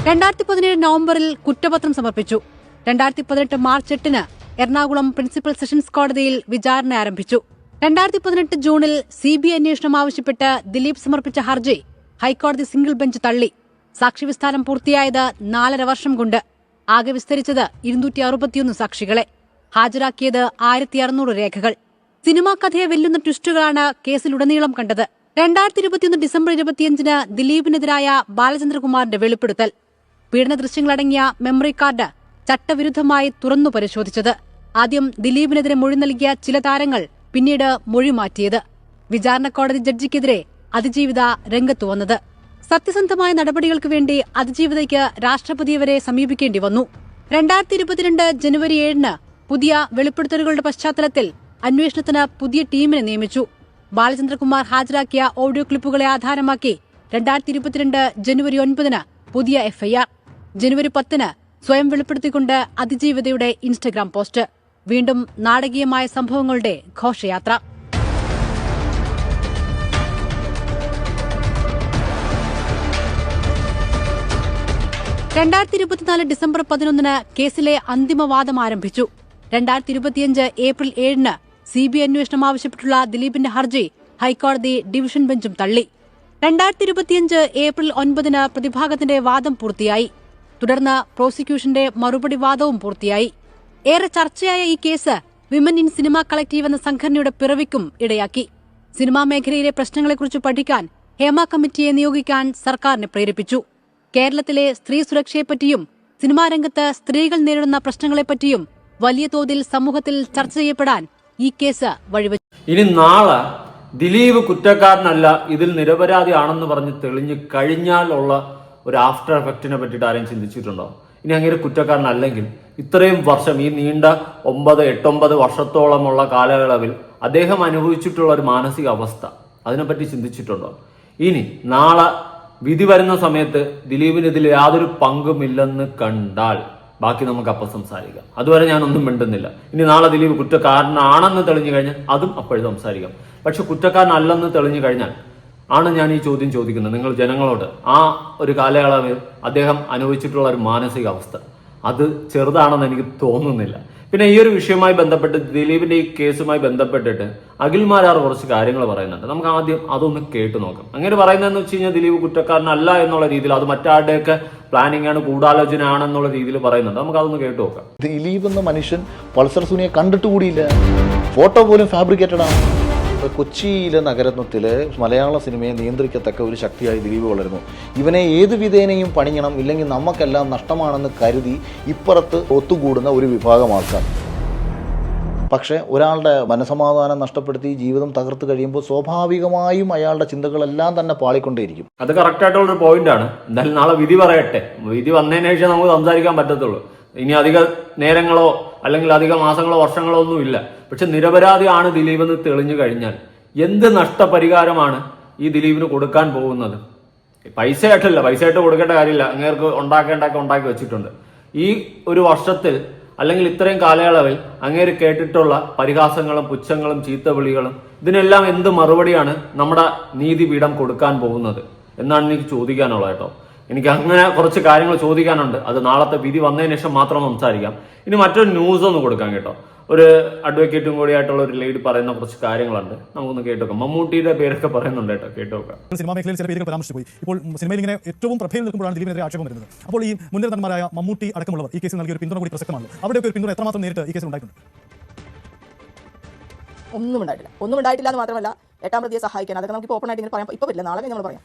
രണ്ടായിരത്തി പതിനേഴ് നവംബറിൽ കുറ്റപത്രം സമർപ്പിച്ചു. രണ്ടായിരത്തി പതിനെട്ട് മാർച്ച് എട്ടിന് എറണാകുളം പ്രിൻസിപ്പൽ സെഷൻസ് കോടതിയിൽ വിചാരണ ആരംഭിച്ചു. രണ്ടായിരത്തി പതിനെട്ട് ജൂണിൽ സി ബി അന്വേഷണം ആവശ്യപ്പെട്ട് ദിലീപ് സമർപ്പിച്ച ഹർജി ഹൈക്കോടതി സിംഗിൾ ബെഞ്ച് തള്ളി. സാക്ഷിവിസ്താരം പൂർത്തിയായത് നാലര വർഷം കൊണ്ട്. ആകെ വിസ്തരിച്ചത് ഇരുന്നൂറ്റി അറുപത്തിയൊന്ന് സാക്ഷികളെ. ഹാജരാക്കിയത് ആയിരത്തി അറുന്നൂറ് രേഖകൾ. സിനിമാ കഥയെ വെല്ലുന്ന ട്വിസ്റ്റുകളാണ് കേസിലുടനീളം കണ്ടത്. രണ്ടായിരത്തി ഇരുപത്തിയൊന്ന് ഡിസംബർ ഇരുപത്തിയഞ്ചിന് ദിലീപിനെതിരായ ബാലചന്ദ്രകുമാറിന്റെ വെളിപ്പെടുത്തൽ. പീഡന ദൃശ്യങ്ങളടങ്ങിയ മെമ്മറി കാർഡ് ചട്ടവിരുദ്ധമായി തുറന്നു പരിശോധിച്ചത്. ആദ്യം ദിലീപിനെതിരെ മൊഴി നൽകിയ ചില താരങ്ങൾ പിന്നീട് മൊഴി മാറ്റിയത്. വിചാരണ കോടതി ജഡ്ജിക്കെതിരെ അതിജീവിത രംഗത്തു വന്നത്. സത്യസന്ധമായ നടപടികൾക്ക് വേണ്ടി അതിജീവിതയ്ക്ക് രാഷ്ട്രപതി വരെ സമീപിക്കേണ്ടി വന്നു. രണ്ടായിരത്തി ഇരുപത്തിരണ്ട് ജനുവരി ഏഴിന് പുതിയ വെളിപ്പെടുത്തലുകളുടെ പശ്ചാത്തലത്തിൽ അന്വേഷണത്തിന് പുതിയ ടീമിനെ നിയമിച്ചു. ബാലചന്ദ്രകുമാർ ഹാജരാക്കിയ ഓഡിയോ ക്ലിപ്പുകളെ ആധാരമാക്കി രണ്ടായിരത്തി ഇരുപത്തിരണ്ട് ജനുവരി ഒൻപതിന് പുതിയ എഫ്ഐആർ. ജനുവരി പത്തിന് സ്വയം വെളിപ്പെടുത്തിക്കൊണ്ട് അതിജീവിതയുടെ ഇൻസ്റ്റഗ്രാം പോസ്റ്റ്. വീണ്ടും നാടകീയമായ സംഭവങ്ങളുടെ ഘോഷയാത്ര. രണ്ടായിരത്തി ഇരുപത്തിനാല് ഡിസംബർ പതിനൊന്നിന് കേസിലെ അന്തിമവാദം ആരംഭിച്ചു. രണ്ടായിരത്തി ഇരുപത്തിയഞ്ച് ഏപ്രിൽ ഏഴിന് സി ബി അന്വേഷണം ആവശ്യപ്പെട്ടുള്ള ദിലീപിന്റെ ഹർജി ഹൈക്കോടതി ഡിവിഷൻ ബെഞ്ചും തള്ളി. രണ്ടായിരത്തി ഇരുപത്തിയഞ്ച് ഏപ്രിൽ ഒൻപതിന് പ്രതിഭാഗത്തിന്റെ വാദം പൂർത്തിയായി. തുടർന്ന് പ്രോസിക്യൂഷന്റെ മറുപടി വാദവും പൂർത്തിയായി. ഏറെ ചർച്ചയായ ഈ case women in cinema collective എന്ന സംഘടനയുടെ പിറവിക്കും ഇടയാക്കി. സിനിമാ മേഖലയിലെ പ്രശ്നങ്ങളെക്കുറിച്ച് പഠിക്കാൻ ഹേമ കമ്മിറ്റിയെ നിയോഗിക്കാൻ സർക്കാരിനെ പ്രേരിപ്പിച്ചു. കേരളത്തിലെ സ്ത്രീ സുരക്ഷയെപ്പറ്റിയും സിനിമാ രംഗത്ത് സ്ത്രീകൾ നേരിടുന്ന പ്രശ്നങ്ങളെപ്പറ്റിയും വലിയ തോതിൽ സമൂഹത്തിൽ ചർച്ച ചെയ്യപ്പെടാൻ ഈ കേസ് വഴിവെച്ചു. ഇനി നാളെ ദിലീപ് കുറ്റക്കാരനല്ല ഇതിൽ നിരപരാധിയാണെന്ന് പറഞ്ഞ് തെളിഞ്ഞു കഴിഞ്ഞാൽ ഉള്ള ഒരു ആഫ്റ്റർ എഫക്റ്റിനെ പറ്റിയിട്ട് ആരെയും ചിന്തിച്ചിട്ടുണ്ടോ? ഇനി അങ്ങനെ കുറ്റക്കാരനല്ലെങ്കിൽ ഇത്രയും വർഷം ഈ നീണ്ട ഒമ്പത് എട്ടൊമ്പത് വർഷത്തോളമുള്ള കാലയളവിൽ അദ്ദേഹം അനുഭവിച്ചിട്ടുള്ള ഒരു മാനസിക അവസ്ഥ. അതിനെപ്പറ്റി ചിന്തിച്ചിട്ടുണ്ടോ? ഇനി നാളെ വിധി വരുന്ന സമയത്ത് ദിലീപിന് ഇതിൽ യാതൊരു പങ്കുമില്ലെന്ന് കണ്ടാൽ ബാക്കി നമുക്ക് അപ്പം സംസാരിക്കാം. അതുവരെ ഞാനൊന്നും മിണ്ടുന്നില്ല. ഇനി നാളെ ദിലീപ് കുറ്റക്കാരനാണെന്ന് തെളിഞ്ഞു കഴിഞ്ഞാൽ അതും അപ്പോഴും സംസാരിക്കാം. പക്ഷെ കുറ്റക്കാരനല്ലെന്ന് തെളിഞ്ഞു കഴിഞ്ഞാൽ ആണ് ഞാൻ ഈ ചോദ്യം ചോദിക്കുന്നത്. നിങ്ങൾ ജനങ്ങളോട് ആ ഒരു കാലയളവിൽ അദ്ദേഹം അനുഭവിച്ചിട്ടുള്ള ഒരു മാനസികാവസ്ഥ. അത് ചെറുതാണെന്ന് എനിക്ക് തോന്നുന്നില്ല. പിന്നെ ഈ ഒരു വിഷയവുമായി ബന്ധപ്പെട്ട് ദിലീപിന്റെ ഈ കേസുമായി ബന്ധപ്പെട്ടിട്ട് അഖിൽമാരാർ കുറച്ച് കാര്യങ്ങൾ പറയുന്നുണ്ട്. നമുക്ക് ആദ്യം അതൊന്ന് കേട്ടു നോക്കാം. അങ്ങനെ പറയുന്നതെന്ന് വെച്ച് കഴിഞ്ഞാൽ ദിലീപ് കുറ്റക്കാരനല്ല എന്നുള്ള രീതിയിൽ അത് മറ്റാരുടെയൊക്കെ പ്ലാനിംഗ് ആണ് ഗൂഢാലോചന ആണെന്നുള്ള രീതിയിൽ പറയുന്നുണ്ട്. നമുക്ക് അതൊന്ന് കേട്ടു നോക്കാം. ദിലീപ് എന്ന മനുഷ്യൻ പൾസർ സുനിയെ കണ്ടിട്ട് കൂടിയില്ല. ഫോട്ടോ പോലും ഫാബ്രിക്കേറ്റഡ് ആണ്. കൊച്ചിയിലെ നഗരത്വത്തിൽ മലയാള സിനിമയെ നിയന്ത്രിക്കത്തക്ക ഒരു ശക്തിയായി ദിലീപ് വളരുന്നു. ഇവനെ ഏത് വിധേനയും പണിയണം ഇല്ലെങ്കിൽ നമുക്കെല്ലാം നഷ്ടമാണെന്ന് കരുതി ഇപ്പുറത്ത് ഒത്തുകൂടുന്ന ഒരു വിഭാഗം ആൾക്കാർ പക്ഷേ ഒരാളുടെ മനസമാധാനം നഷ്ടപ്പെടുത്തി ജീവിതം തകർത്ത് കഴിയുമ്പോൾ സ്വാഭാവികമായും അയാളുടെ ചിന്തകളെല്ലാം തന്നെ പാളിക്കൊണ്ടേയിരിക്കും. അത് കറക്റ്റായിട്ടുള്ളൊരു ആയിട്ടുള്ള ഒരു പോയിന്റ് ആണ് എന്തായാലും നാളെ വിധി പറയട്ടെ. വിധി വന്നതിന് ശേഷം നമുക്ക് സംസാരിക്കാൻ പറ്റത്തുള്ളൂ. ഇനി അധിക നേരങ്ങളോ അല്ലെങ്കിൽ അധിക മാസങ്ങളോ വർഷങ്ങളോ ഒന്നുമില്ല പക്ഷെ നിരപരാധിയാണ് ദിലീപ് എന്ന് തെളിഞ്ഞു കഴിഞ്ഞാൽ എന്ത് നഷ്ടപരിഹാരമാണ് ഈ ദിലീപിന് കൊടുക്കാൻ പോകുന്നത്? പൈസ ആയിട്ടല്ല പൈസ ആയിട്ട് കൊടുക്കേണ്ട കാര്യമില്ല. അങ്ങേർക്ക് ഉണ്ടാക്കേണ്ടൊക്കെ ഉണ്ടാക്കി വെച്ചിട്ടുണ്ട്. ഈ ഒരു വർഷത്തിൽ അല്ലെങ്കിൽ ഇത്രയും കാലയളവിൽ അങ്ങേര് കേട്ടിട്ടുള്ള പരിഹാസങ്ങളും പുച്ഛങ്ങളും ചീത്തവിളികളും ഇതിനെല്ലാം എന്ത് മറുപടിയാണ് നമ്മുടെ നീതിപീഠം കൊടുക്കാൻ പോകുന്നത്? എന്നാണ് എനിക്ക് ചോദിക്കാനുള്ളത് കേട്ടോ. എനിക്ക് അങ്ങനെ കുറച്ച് കാര്യങ്ങൾ ചോദിക്കാനുണ്ട്. അത് നാളത്തെ വിധി വന്നതിന് ശേഷം മാത്രം സംസാരിക്കാം. ഇനി മറ്റൊരു ന്യൂസ് ഒന്ന് കൊടുക്കാം കേട്ടോ. ഒരു അഡ്വക്കേറ്റും കൂടിയായിട്ടുള്ള ഒരു ലേഡി പറയുന്ന കുറച്ച് കാര്യങ്ങളുണ്ട്. നമുക്കൊന്ന് കേട്ടോക്കാം. മമ്മൂട്ടിയുടെ പേരൊക്കെ പറയുന്നുണ്ട് കേട്ടോ. കേട്ടോക്കാം. സിനിമാ മേഖലയിൽ ചില പേരുകൾ പരാമർശിച്ചു പോയി. ഇപ്പോൾ സിനിമയിൽ ഇങ്ങനെ ഏറ്റവും പ്രഭയിൽ നിൽക്കുമ്പോഴാണ് ദിലീപിനെതിരെ ആക്ഷേപം വരുന്നത്. അപ്പോൾ ഈ മുൻനിര നടന്മാരായ മമ്മൂട്ടി അടക്കമുള്ളവർ ഈ കേസിൽ നൽകിയ ഒരു പിന്തുണ കൂടി പ്രസക്തമാണ് അവിടെയൊക്കെ ഒരു പിന്തുണ എത്രമാത്രം നേരിട്ട് ഈ കേസിൽ ഉണ്ടായിട്ടുണ്ട്? ഒന്നും ഉണ്ടായിട്ടില്ല. ഒന്നും ഉണ്ടായിട്ടില്ല എന്ന് മാത്രമല്ല എട്ടാം പ്രതിയെ സഹായിക്കാൻ. അതൊക്കെ നമുക്ക് ഓപ്പൺ ആയിട്ട് ഇങ്ങനെ പറയാം. ഇപ്പോൾ പറ്റില്ല നാളെ നമ്മൾ പറയാം.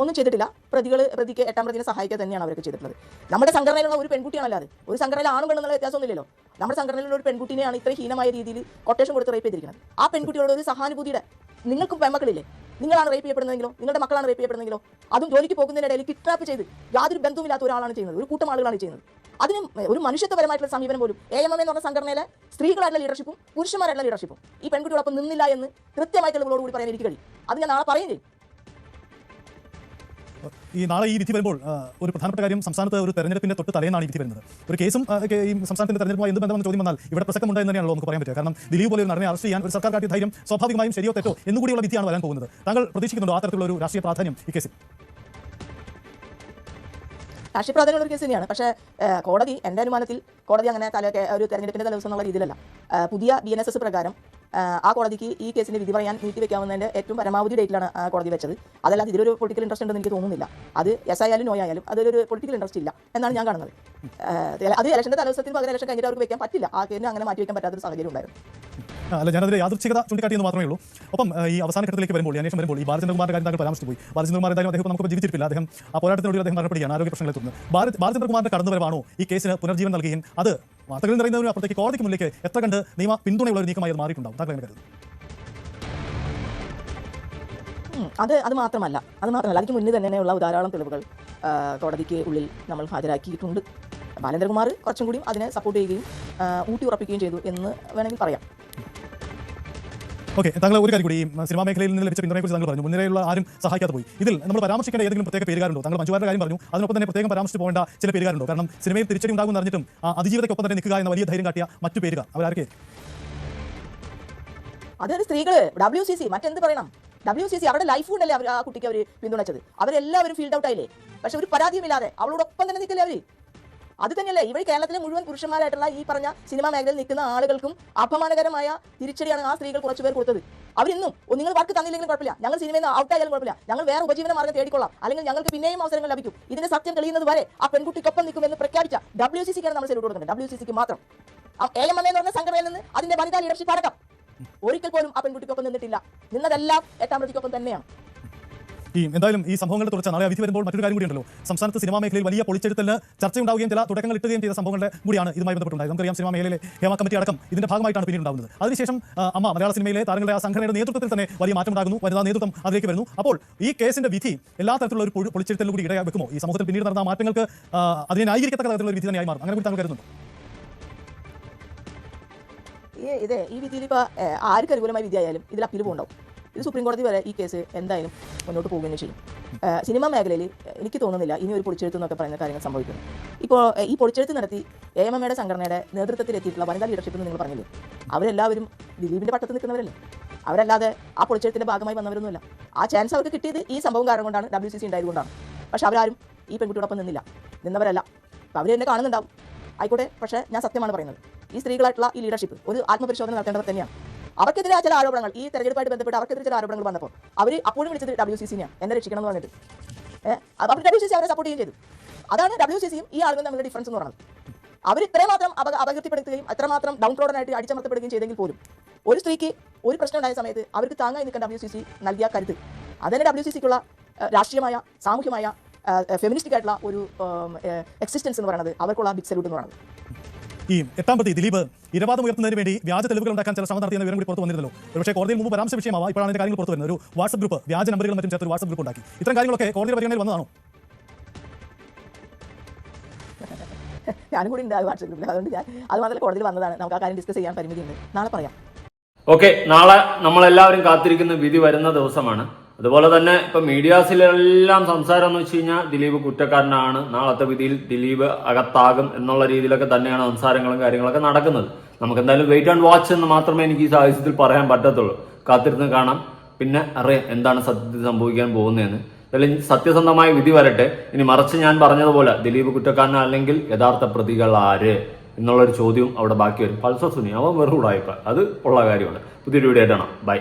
ഒന്നും ചെയ്തിട്ടില്ല. പ്രതികൾ പ്രതിക്ക് എട്ടാം പ്രതിനെ സഹായിക്കുക തന്നെയാണ് അവരൊക്കെ ചെയ്തിട്ടുള്ളത്. നമ്മുടെ സംഘടനയിലുള്ള ഒരു പെൺകുട്ടിയാണല്ലോ അത്. ഒരു സംഘടനയിൽ ആണും പെണ്ണെന്നുള്ള വ്യത്യാസമൊന്നുമില്ലല്ലോ നമ്മുടെ സംഘടനയിലുള്ള ഒരു പെൺകുട്ടിനെയാണ് ഇത്ര ഹീനമായ രീതിയിൽ കൊട്ടേഷൻ കൊടുത്ത് റേപ്പ് ചെയ്തിരിക്കുന്നത്. ആ പെൺകുട്ടിയോട് ഒരു സഹാനുഭൂതിയുടെ നിങ്ങൾക്കും പെൺമക്കളില്ലേ? നിങ്ങളാണ് റേപ്പ് ചെയ്യപ്പെടുന്നതെങ്കിലോ? നിങ്ങളുടെ മക്കളാണ് റേപ്പ് ചെയ്യപ്പെടുന്നതെങ്കിലോ? അതും ജോലിക്ക് പോകുന്നതിനിടയിൽ കിഡ്നാപ്പ് ചെയ്ത് യാതൊരു ബന്ധവുമില്ലാത്ത ഒരാളാണ് ചെയ്യുന്നത്. ഒരു കൂട്ടം ആളുകളാണ് ചെയ്യുന്നത്. അതിന് ഒരു മനുഷ്യത്വപരമായിട്ടുള്ള സമീപനം പോലും എ എം എം എന്ന് പറഞ്ഞ സംഘടനയിലെ സ്ത്രീകളായിട്ടുള്ള ലീഡർഷിപ്പും പുരുഷന്മാരായിട്ടുള്ള ലീഡർഷിപ്പും ഈ പെൺകുട്ടിയോടൊപ്പം നിന്നില്ല എന്ന് കൃത്യമായിട്ടുള്ള കൂടി പറയാൻ എനിക്ക് കഴിയും. അത് ഞാൻ നാളെ പറയുന്നില്ല ഈ നാളെ ഈ വിധി വരുമ്പോൾ ഒരു പ്രധാനപ്പെട്ട കാര്യം സംസ്ഥാനത്ത് ഒരു തെരഞ്ഞെടുപ്പിന്റെ തൊട്ട് തലേന്നാണ് ഈ വിധി വരുന്നത്. ഒരു കേസും ഈ സംസ്ഥാനത്തിന്റെ തെരഞ്ഞെടുപ്പുമായി എന്ത് ബന്ധമെന്ന് ചോദ്യം വന്നാൽ ഇവിടെ പ്രസക്തമുണ്ട് എന്ന് തന്നെയാണല്ലോ നമുക്ക് പറയാൻ പറ്റുക. കാരണം ദിലീപ് പോലെ ഒരു നടനെ അറസ്റ്റ് ചെയ്യാൻ ഒരു സർക്കാർ കാട്ടിയ ധൈര്യം സ്വാഭാവികമായും ശരിയോ തെറ്റോ എന്നുകൂടിയുള്ള വിധിയാണ് വരാൻ പോകുന്നത്. താങ്കൾ പ്രതീക്ഷിക്കുന്നുണ്ടോ ആ തരത്തിലുള്ള ഒരു രാഷ്ട്രീയ പ്രാധാന്യം ഈ കേസിൽ? രാഷ്ട്രീയ പ്രാധാന്യമുള്ള ഒരു കേസ് തന്നെയാണ്. പക്ഷേ കോടതി എന്റെ അനുമാനത്തിൽ കോടതി അങ്ങനെ തല ഒരു തെരഞ്ഞെടുപ്പിന്റെ തലേദിവസം എന്നുള്ള രീതിയിലല്ല. പുതിയ ബി എൻ എസ് എസ് പ്രകാരം ആ കോടതിക്ക് ഈ കേസിന്റെ വിധി പറയാൻ നീട്ടി വെക്കാവുന്നതിന്റെ ഏറ്റവും പരമാവധി ഡേറ്റിലാണ് ആ കോടതി വെച്ചത്. അതല്ലാതെ ഇതിലൊരു പൊളിറ്റിക്കൽ ഇൻട്രസ്റ്റ് ഉണ്ടെന്ന് എനിക്ക് തോന്നുന്നില്ല. അത് എസ് ആയാലും നോ ആയാലും അതിലൊരു പൊളിറ്റിക്കൽ ഇൻട്രസ്റ്റ് ഇല്ല എന്നാണ് ഞാൻ കാണുന്നത്. അത് ഇലക്ഷന്റെ തലവസത്തിന് പകരം ഇലക്ഷൻ കഴിഞ്ഞിട്ട് അവർക്ക് വെക്കാൻ പറ്റില്ല. ആ കേസിന് അങ്ങനെ മാറ്റി വെക്കാൻ പറ്റാത്തൊരു സാഹചര്യം ഉണ്ടായിരുന്നു. അല്ല ഞാനതിൽ യാദൃച്ഛികത ചൂണ്ടിക്കാട്ടിയെന്ന് മാത്രമേ ഉള്ളൂ. അപ്പം ഈ അവസാന ഘട്ടത്തിലേക്ക് വരുമ്പോൾ അന്വേഷണം വരുമ്പോൾ ഈ ബാലചന്ദ്രകുമാറിന്റെ കാര്യം താങ്കൾ പരാമർശിച്ചു പോയി. ബാലചന്ദ്രകുമാർ എന്തായാലും അദ്ദേഹം നമുക്ക് ജീവിച്ചിരിപ്പില്ല. അദ്ദേഹം ആ പോരാട്ടത്തിനൊടുവിൽ അദ്ദേഹം മരണപ്പെടുകയാണ് ആരോഗ്യ പ്രശ്നങ്ങളെ തുടർന്ന്. ബാല ബാലചന്ദ്രകുമാറിന്റെ കടന്നുവരവാണോ? ഈ കേസിന് പുനർജീവൻ നൽകുകയും അത് വാർത്തകളിൽ നിറയുന്നതിന് അപ്പുറത്തേക്ക് കോടതിക്ക് മുന്നിലേക്ക് എത്ര കണ്ട് നിയമ പിന്തുണയുള്ള ഒരു നീക്കമായി അത് മാറിയിട്ടുണ്ടാവും? താങ്കൾ കരുതുന്നു. അത് അത് മാത്രമല്ല. അത് മാത്രമല്ല അതിന് മുന്നേ തന്നെയുള്ള ധാരാളം തെളിവുകൾ കോടതിക്ക് ഉള്ളിൽ നമ്മൾ ഹാജരാക്കിയിട്ടുണ്ട്. ബാലേന്ദ്രകുമാർ കുറച്ചും കൂടി അതിനെ സപ്പോർട്ട് ചെയ്യുകയും ഊട്ടി ഉറപ്പിക്കുകയും ചെയ്തു എന്ന് വേണമെങ്കിൽ പറയാം. ഓക്കെ താങ്കൾ ഒരു കാര്യം കൂടി സിനിമാ മേഖലയിൽ നിന്ന് ലഭിച്ച പിന്തുണയെക്കുറിച്ച് താങ്കൾ പറഞ്ഞു. മുൻനിരയുള്ള ആരും സഹായിക്കാതെ പോയി. ഇതിൽ നമ്മൾ പരാമർശിക്കേണ്ട ഏതെങ്കിലും പ്രത്യേക പേരുകാരുണ്ടോ? താങ്കൾ മഞ്ജുവാരുടെ കാര്യം പറഞ്ഞു. അതിനൊപ്പം തന്നെ പ്രത്യേകം പരാമർശിച്ച് പോകേണ്ട ചില പേരുകാരുണ്ടോ? കാരണം സിനിമയിൽ തിരിച്ചടി ഉണ്ടാകുമെന്ന് അറിഞ്ഞിട്ടും അതിജീവിതയ്ക്കൊപ്പം തന്നെ നിൽക്കുക എന്ന വലിയ ധൈര്യം കാട്ടിയ മറ്റു പേരുകാർ അവരാർക്കെ അതായത് സ്ത്രീകൾ ഡബ്ല്യു സി സി മറ്റെന്ത് പറയണം? ഡബ്ല്യു സി സി അവരുടെ ലൈഫ് ഉണ്ടല്ലേ അവർ ആ കുട്ടിക്ക് അവർ പിന്തുണച്ചത്. അവരെല്ലാവരും ഫീൽഡ് ഔട്ടായില്ലേ പക്ഷെ ഒരു പരാതിയുമില്ലാതെ അവളോടൊപ്പം തന്നെ നിൽക്കില്ലേ അവർ? അത് തന്നെയല്ലേ ഇവിടെ കേരളത്തിലെ മുഴുവൻ പുരുഷന്മാരായിട്ടുള്ള ഈ പറഞ്ഞ സിനിമാ മേഖലയിൽ നിൽക്കുന്ന ആളുകൾക്കും അപമാനകരമായ തിരിച്ചടിയാണ് ആ സ്ത്രീകൾ കുറച്ചുപേർ കൊടുത്തത്. അവരിന്നും നിങ്ങൾ വർക്ക് തന്നില്ലെങ്കിലും കുഴപ്പമില്ല. ഞങ്ങൾ സിനിമയിൽ നിന്ന് ഔട്ട് ആയാലും കുഴപ്പമില്ല. ഞങ്ങൾ വേറെ ഉപജീവന മാർഗം തേടിക്കൊള്ളാം. അല്ലെങ്കിൽ ഞങ്ങൾക്ക് പിന്നെയും അവസരങ്ങൾ ലഭിക്കും. ഇതിന്റെ സത്യം തെളിയുന്നത് വരെ ആ പെൺകുട്ടിക്കൊപ്പം നിൽക്കുമെന്ന് പ്രഖ്യാപിച്ച ഡബ്ല്യു സി സിക്കാണ് നമ്മൾ സെലൂട്ട് കൊടുക്കുന്നത്. ഡബ്ല്യു സി സിക്ക് മാത്രം എ എം എം എന്ന് പറഞ്ഞ സംഘടനയിൽ നിന്ന് അതിന്റെ വനിതാ ലീഡർഷിപ്പ് അടക്കം. ഒരിക്കൽ പോലും ആ പെൺകുട്ടിക്കൊപ്പം നിന്നിട്ടില്ല. നിന്നതെല്ലാം എട്ടാം പ്രതിക്കൊപ്പം തന്നെയാണ്. ഈ എന്തായാലും ഈ സംഭവങ്ങളുടെ തുടർച്ച നാളെ വിധി വരുമ്പോൾ മറ്റൊരു കാര്യം കൂടിയുണ്ടല്ലോ. സംസ്ഥാനത്ത് സിനിമാ മേഖലയിൽ വലിയ പൊളിച്ചെടുത്തലിന് ചർച്ചയുണ്ടാവുകയും ചില തുടക്കങ്ങൾ ഇട്ടുകയും ചെയ്ത സംഭവങ്ങളുടെ കൂടിയാണ് ഇതുമായി ബന്ധപ്പെട്ടുണ്ടായത് നമുക്കറിയാം സിനിമാ മേഖലയിലെ ഹേമ കമ്മിറ്റി അടക്കം ഇതിന്റെ ഭാഗമായിട്ടാണ് പിന്നീട് ഉണ്ടാകുന്നത് അതിനുശേഷം അമ്മ മലയാള സിനിമയിലെ താരങ്ങളുടെ ആ സംഘടനയുടെ നേതൃത്വത്തിൽ തന്നെ വലിയ മാറ്റം ഉണ്ടാകുന്നു വനിതാ നേതൃത്വം അതിലേക്ക് വരുന്നു. അപ്പോൾ ഈ കേസിന്റെ വിധി എല്ലാ തരത്തിലുള്ള ഒരു പൊളി- പൊളിച്ചെടുത്തലിന് കൂടി ഇടയാ വെക്കുമോ? ഈ സമൂഹത്തിൽ പിന്നീട് നടന്ന മാറ്റങ്ങൾക്ക് അതിനെ ന്യായീകരിക്കത്തക്ക തരത്തിലുള്ള ഒരു വിധി തന്നെയായി മാറും. അങ്ങനെ കൂടി താങ്കൾ കരുതുന്നു ഈ ഇതേ ഈ വിധിയിൽ ഇപ്പോൾ ആർക്ക് അനുകൂലമായ വിധിയായാലും ഇതിൽ അപ്പീൽ പോകുണ്ടാവും ഇത് സുപ്രീം കോടതി വരെ ഈ കേസ് എന്തായാലും മുന്നോട്ട് പോവുകയും ചെയ്യും. സിനിമാ മേഖലയിൽ എനിക്ക് തോന്നുന്നില്ല ഇനി ഒരു പൊളിച്ചെഴുത്ത് എന്നൊക്കെ പറയുന്ന കാര്യങ്ങൾ സംഭവിക്കുന്നു. ഇപ്പോൾ ഈ പൊളിച്ചെഴുത്ത് നടത്തി എ എം എമ്മയുടെ സംഘടനയുടെ നേതൃത്വത്തിൽ എത്തിയിട്ടുള്ള വനിതാ ലീഡർഷിപ്പ് എന്ന് നിങ്ങൾ പറഞ്ഞില്ലേ? അവരെല്ലാവരും ദിലീപിന്റെ പട്ടത്ത് നിൽക്കുന്നവരല്ലേ? അവരല്ലാതെ ആ പൊളിച്ചെഴുത്തിന്റെ ഭാഗമായി വന്നവരൊന്നുമില്ല. ആ ചാൻസ് അവർക്ക് കിട്ടിയത് ഈ സംഭവം കാരണം കൊണ്ടാണ് ഡബ്ല്യു സി സി ഉണ്ടായതുകൊണ്ടാണ് പക്ഷെ അവരാരും ഈ പെൺകുട്ടിയോടൊപ്പം നിന്നില്ല. നിന്നവരല്ല. അപ്പോൾ അവർ എന്നെ കാണുന്നുണ്ടാവും. ആയിക്കോട്ടെ പക്ഷേ ഞാൻ സത്യമാണ് പറയുന്നത്. ഈ സ്ത്രീകളായിട്ടുള്ള ഈ ലീഡർഷിപ്പ് ഒരു ആത്മപരിശോധന നടത്തേണ്ടവർ തന്നെയാണ്. അവർക്കെതിരെ ചില ആരോപണങ്ങൾ ഈ തെരഞ്ഞെടുപ്പായിട്ട് ബന്ധപ്പെട്ട് അവർക്കെതിരെ ചില ആരോപണങ്ങൾ വന്നപ്പോൾ അവർ അപ്പോഴും വിളിച്ചത് ഡബ്ല്യു സി സിനെയാണ് എന്നെ രക്ഷിക്കണം എന്ന് പറഞ്ഞിട്ട് ഏഹ് അവർ ഡബ്ല്യു സി സി അവരെ സപ്പോർട്ട് ചെയ്യുകയും ചെയ്തു. അതാണ് ഡബ്ല്യു സി സിയും ഈ ആളുകളും തമ്മിലുള്ള ഡിഫറൻസ് എന്ന് പറയുന്നത്. അവർ ഇത്രമാത്രം അപ അപകീർത്തിപ്പെടുത്തുകയും അത്രമാത്രം ഡൗൺ ഫ്ലോഡനായിട്ട് അടിച്ചമർത്തപ്പെടുകയും ചെയ്തെങ്കിൽ പോലും ഒരു സ്ത്രീക്ക് ഒരു പ്രശ്നം ഉണ്ടായ സമയത്ത് അവർക്ക് താങ്ങായി നിൽക്കാൻ ഡബ്ല്യു സി സി നൽകിയ കരുത്ത് അതന്നെ ഡബ്ല്യു സി സിക്കുള്ള രാഷ്ട്രീയമായ സാമൂഹ്യമായ ഫെമിനിസ്റ്റിക് ആയിട്ടുള്ള ഒരു എക്സിസ്റ്റൻസ് എന്ന് പറയുന്നത് അവർക്കുള്ള ബിഗ് സല്യൂട്ട് എന്ന് പറയുന്നത്. ഈ എട്ടാം പ്രതി ദിലീപ് ഇരവാദം ഉയർത്തുന്നതിന് വേണ്ടി വ്യാജ തെളിവുകൾ ഉണ്ടാക്കാൻ ചില ശ്രമം നടത്തിയെന്ന വിവരം കൂടി പുറത്തു വന്നിരുന്നല്ലോ. പക്ഷേ കോടതിയിൽ മുമ്പ് പരാമർശ വിഷയമാവാ. ഇപ്പോഴാണ് അതിന്റെ കാര്യങ്ങൾ പുറത്തു വരുന്നത്. ഒരു വാട്സ്ആപ്പ് ഗ്രൂപ്പ് വ്യാജ നമ്പറുകൾ മറ്റും ചേർത്ത് ഒരു വാട്സ്ആപ്പ് ഗ്രൂപ്പ് ഉണ്ടാക്കി. ഇത്തരം കാര്യങ്ങളൊക്കെ കോടതിയുടെ പരിഗണനയിൽ വന്നതാണോ? ഞാനും കൂടി ഉണ്ട് വാട്സപ്പ് ഗ്രൂപ്പിൽ. അതുകൊണ്ട് ഞാൻ അത് മാത്രമല്ല കോടതിയിൽ വന്നതാണ്. നമുക്ക് ആ കാര്യം ഡിസ്കസ് ചെയ്യാൻ പരിമിതിയുണ്ട്. നാളെ പറയാം. ഓക്കെ നാളെ നമ്മളെല്ലാവരും കാത്തിരിക്കുന്ന വിധി വരുന്ന ദിവസമാണ്. അതുപോലെ തന്നെ ഇപ്പൊ മീഡിയാസിലെല്ലാം സംസാരം എന്ന് വെച്ച് കഴിഞ്ഞാൽ ദിലീപ് കുറ്റക്കാരനാണ്. നാളത്തെ വിധിയിൽ ദിലീപ് അകത്താകും എന്നുള്ള രീതിയിലൊക്കെ തന്നെയാണ് സംസാരങ്ങളും കാര്യങ്ങളൊക്കെ നടക്കുന്നത്. നമുക്ക് എന്തായാലും വെയിറ്റ് ആൻഡ് വാച്ച് എന്ന് മാത്രമേ എനിക്ക് ഈ സാഹചര്യത്തിൽ പറയാൻ പറ്റത്തുള്ളൂ. കാത്തിരുന്ന് കാണാം. പിന്നെ അറിയാം എന്താണ് സത്യത്തിൽ സംഭവിക്കാൻ പോകുന്നതെന്ന്. അല്ലെങ്കിൽ സത്യസന്ധമായ വിധി വരട്ടെ. ഇനി മറിച്ച് ഞാൻ പറഞ്ഞതുപോലെ ദിലീപ് കുറ്റക്കാരൻ അല്ലെങ്കിൽ യഥാർത്ഥ പ്രതികൾ ആര് എന്നുള്ളൊരു ചോദ്യവും അവിടെ ബാക്കി വരും. പൾസർ സുനി അവൻ വെറും അത് ഉള്ള കാര്യമാണ്. പുതിയൊരു വീഡിയോ ആയിട്ടാണ് ബൈ